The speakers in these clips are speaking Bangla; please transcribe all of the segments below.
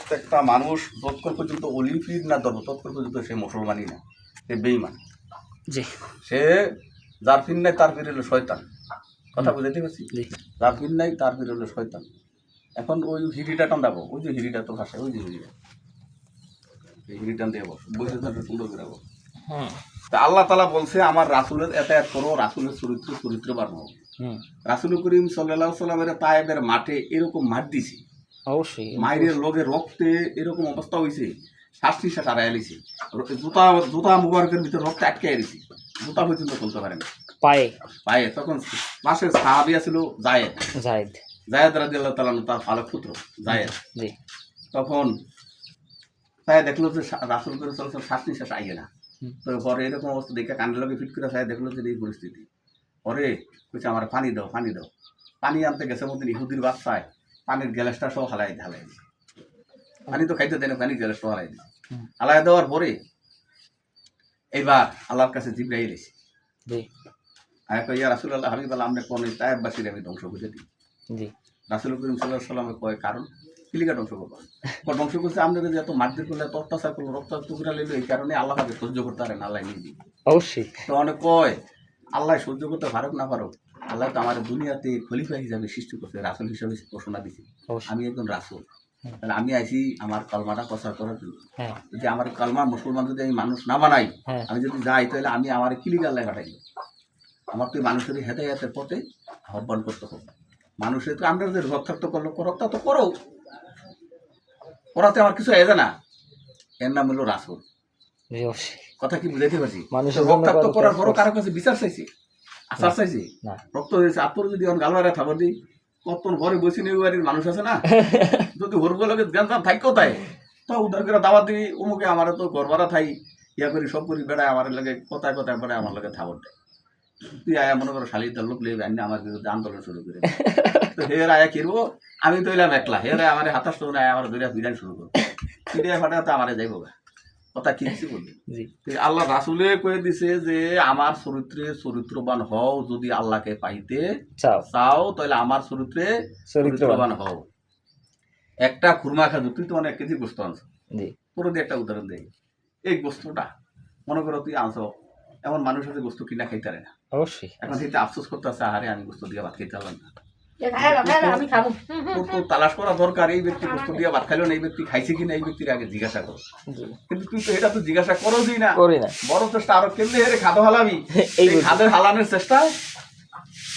প্রত্যেকটা মানুষ তৎক্ষণ পর্যন্ত অলিম্পিক না ধরবো তৎক্ষণ পর্যন্ত সে মুসলমানই না সে বেইমান জি। সে যার ফির নাই তার ফির হলো শয়তান। কথা বুঝাইতে পারছি? যার ফির নাই তার ফির হলো শয়তান। এখন ওই হিরিটা টান্দাবো ওই যে হিরিটা তো ভাষায় ওই যে এই হিরিটান দিয়ে বস বসে সুন্দর করে বস তা আল্লাহ তালা বলছে আমার রাসুলের এত এক করো রাসুলের চরিত্র চরিত্রবান হোক হুম। রাসুল করিম সাল্লাহ সাল্লামের তায়েবের মাঠে এরকম মাঠ দিছে অবশ্যই মায়ের লগে রক্তে এরকম অবস্থা হয়েছে শ্বাস নিঃশ্বাস আড়াই আলিছে জুতা জুতা মুবারকের ভিতরে রক্ত আটকে আলিছে জুতা পর্যন্ত খুলতে পারে না। পায়ে? পায়ে তখন পাশে সাহাবিয়া ছিল জায়েদ। জায়েদ। জায়েদ রাজি আল্লাহ তালান তার ফালক পুত্র জায়েদ। তখন তাই দেখল যে রাসুল করে চলছে শ্বাস নিঃশ্বাস আইয়ে না। তো পরে এরকম অবস্থা দেখে কানের লগে ফিট করে তাই দেখল যে এই পরিস্থিতি। পরে বলছে আমার পানি দাও পানি দাও। পানি আনতে গেছে মধ্যে ইহুদির বাচ্চায় পানির গ্যালাসটা সব হালাই ঢালাই দিছে। পানি তো খাইতে দেয় না পানির গ্যালাসটা হালাই হুম। হালাই দেওয়ার পরে এইবার আল্লাহর কাছে জিব্রাইল এসে আমি কই ইয়া রাসুল আল্লাহ হাবিব আল্লাহ আমরা কোন আমি ধ্বংস করে দিই? রাসুল করিম সাল্লাহ সাল্লামে কয় কারণ? কিলিকা ধ্বংস করব। ধ্বংস করছে আমাদের যে এত মারধর করলে এত অত্যাচার করল রক্ত টুকরা নিল এই কারণে আল্লাহ তাকে সহ্য করতে পারেন আল্লাহ নিয়ে দিই অবশ্যই। তো অনেক কয় আল্লাহ সহ্য করতে পারুক না পারুক আল্লাহ তো আমার দুনিয়াতে খলিফা হিসাবে সৃষ্টি করছে রাসুল হিসাবে ঘোষণা দিছে। আমি একজন রাসুল। তাহলে আমি আইছি আমার কলমাটা প্রচার করার জন্য। হ্যাঁ। যদি আমার কলমা মুসলমান যদি আমি মানুষ না বানাই হ্যাঁ। আমি যদি যাই তাহলে আমি আমার কিলিকা আল্লাহ কাটাই আমার তো এই মানুষের হেদায়াতের পথে আহ্বান করতে হবে। মানুষের তো আমরা যে রক্তাক্ত করল রক্তা তো করো। ওরাতে আমার কিছু এজে না। এর নাম হলো রাসুল। কথা কি বুঝাইতে পারছি? রক্তাক্ত কত করার পরও কারও কাছে বিচার চাইছি। আচার চাইছি না রক্ত হয়েছে আপনার যদি এখন গালবারে দিই ঘরে বসে নিয়ে বাড়ির মানুষ আছে না? যদি হরগো লাগে জ্ঞান থাকতেও তাই তো উদ্ধার করে দাওয়াত দিবি অমুকে আমার তো গরবারা থাই ইয়া করি সব করি বেড়ায় আমার লাগে কথায় কথায় বেড়ায় আমার লাগে থাবর দেয়। তুই আয়া মনে করো শালি তার লোক লেবে আনি আমার বিরুদ্ধে আন্দোলন শুরু করে। তো হের আয়া কিরবো? আমি তো এলাম একলা হের আমার হাতাশ তো আয়া আমার দুইটা বিধান শুরু করব। পিড়িয়া ফাটা তো আমারে যাইবো। কথা জি। আল্লাহ রাসুলে কয়ে দিছে যে আমার চরিত্রে চরিত্রবান হও যদি আল্লাহকে পাইতে চাও। চাও তাহলে আমার চরিত্রে চরিত্রবান। হও। একটা খুরমা খাজু তুই তো অনেক কেজি গোস্ত আনছো। জি। পুরো দিয়ে একটা উদাহরণ দেই এই গোস্তটা মনে করো তুই আনছো এমন মানুষ আছে গোস্ত কিনা খাইতে না। অবশ্যই। এখন সেটা আফসোস করতে আছে আরে আমি গোস্ত দিয়ে ভাত খাইতে পারলাম না। আমি খাব। তো তালাশ করা দরকার এই ব্যক্তি গোস্ত দিয়ে ভাত খাইলো না এই ব্যক্তি খাইছে কিনা এই ব্যক্তির আগে জিজ্ঞাসা করো। কিন্তু তুই তো এটা তো জিজ্ঞাসা করো না। করি না। বড় চেষ্টা আরও কেমনে হেরে খাদো হালামি? এই এই খাদের হালানোর চেষ্টায়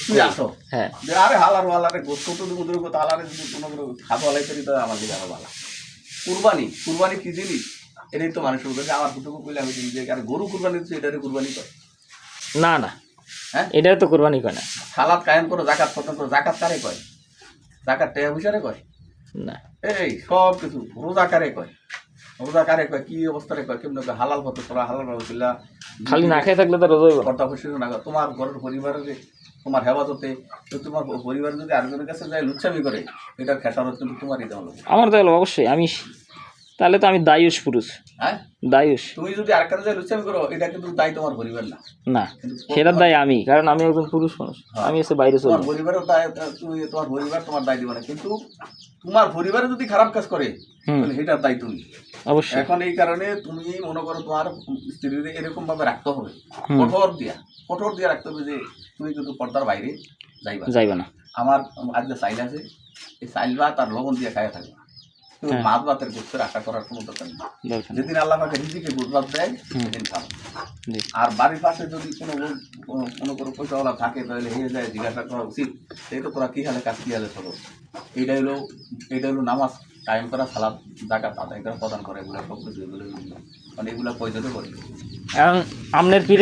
তুই আসো। হ্যাঁ। আরে হালার হালারে গোস্ত তো দেবো দূর হালারে যদি কোনো কোনো খাদো হালাই করি তাহলে আমার দিকে আরও ভালো কুরবানি কুরবানি কি জিনিস? এটাই তো মানুষের উপরে আমার কুটুকু কইলে আমি যে আর গরু কুরবানি এটারে কুরবানি করে। না না। হ্যাঁ? এটা তো কোরবানি করে না। সালাদ কায়েম করো জাকাত করো জাকাত কারে কয়? জাকাত টেয়া পয়সারে কয়? না। এই সব কিছু রোজা কারে কয়? রোজা কারে কয়? কি অবস্থারে কয়? কেমন কয়? হালাল পথে তোরা হালাল চলা। খালি না খেয়ে থাকলে তো রোজ না। কর্তা খুশি না। তোমার ঘরের পরিবারের তোমার হেফাজতে তো তোমার পরিবার যদি আরেকজনের কাছে যায় লুচ্ছামি করে এটার খেসারত কিন্তু তোমারই দেওয়া আমার তো হলো অবশ্যই আমি তাহলে তো আমি দায়ুষ পুরুষ। হ্যাঁ? দায়ুষ। তুমি যদি আরেকটা যায় লুচ্ছামি করো এটা কিন্তু দায় তোমার পরিবার না। না সেটার দায় আমি কারণ আমি একজন পুরুষ মানুষ হ্যাঁ। আমি এসে বাইরে তোমার চলি পরিবারের দায় তুমি তোমার পরিবার তোমার দায় দিবে না। কিন্তু তোমার পরিবারে যদি খারাপ কাজ করে তাহলে সেটার দায় তুমি। অবশ্যই। এখন এই কারণে তুমি মনে করো তোমার স্ত্রীর এরকম ভাবে রাখতে হবে। কঠোর দিয়া কঠোর দিয়া রাখতে হবে যে তুমি কিন্তু পর্দার বাইরে যাইবা। যাইবে না। আমার আজকে চাইল আছে এই চাইল বা তার লবণ দিয়ে খাইয়া থাকবে। ভাতের গোস্তের আশা করার কোনো দরকার নেই। যেদিন আল্লাহ পাকে গুজরাত দেয় সেদিন আর বাড়ির পাশে যদি কোনো কোনো কোনো পয়সাওয়ালা থাকে তাহলে হয়ে যায় জিজ্ঞাসা করা উচিত এই তো তোরা কী হালে কাজ কী হালে চলো এইটা হলো এইটা হলো নামাজ। টাইম করা সালাদ জাকাত আদায় করা প্রদান করে এগুলো সব কিছু এগুলো মানে এগুলো পয়সাতে করে। পীরে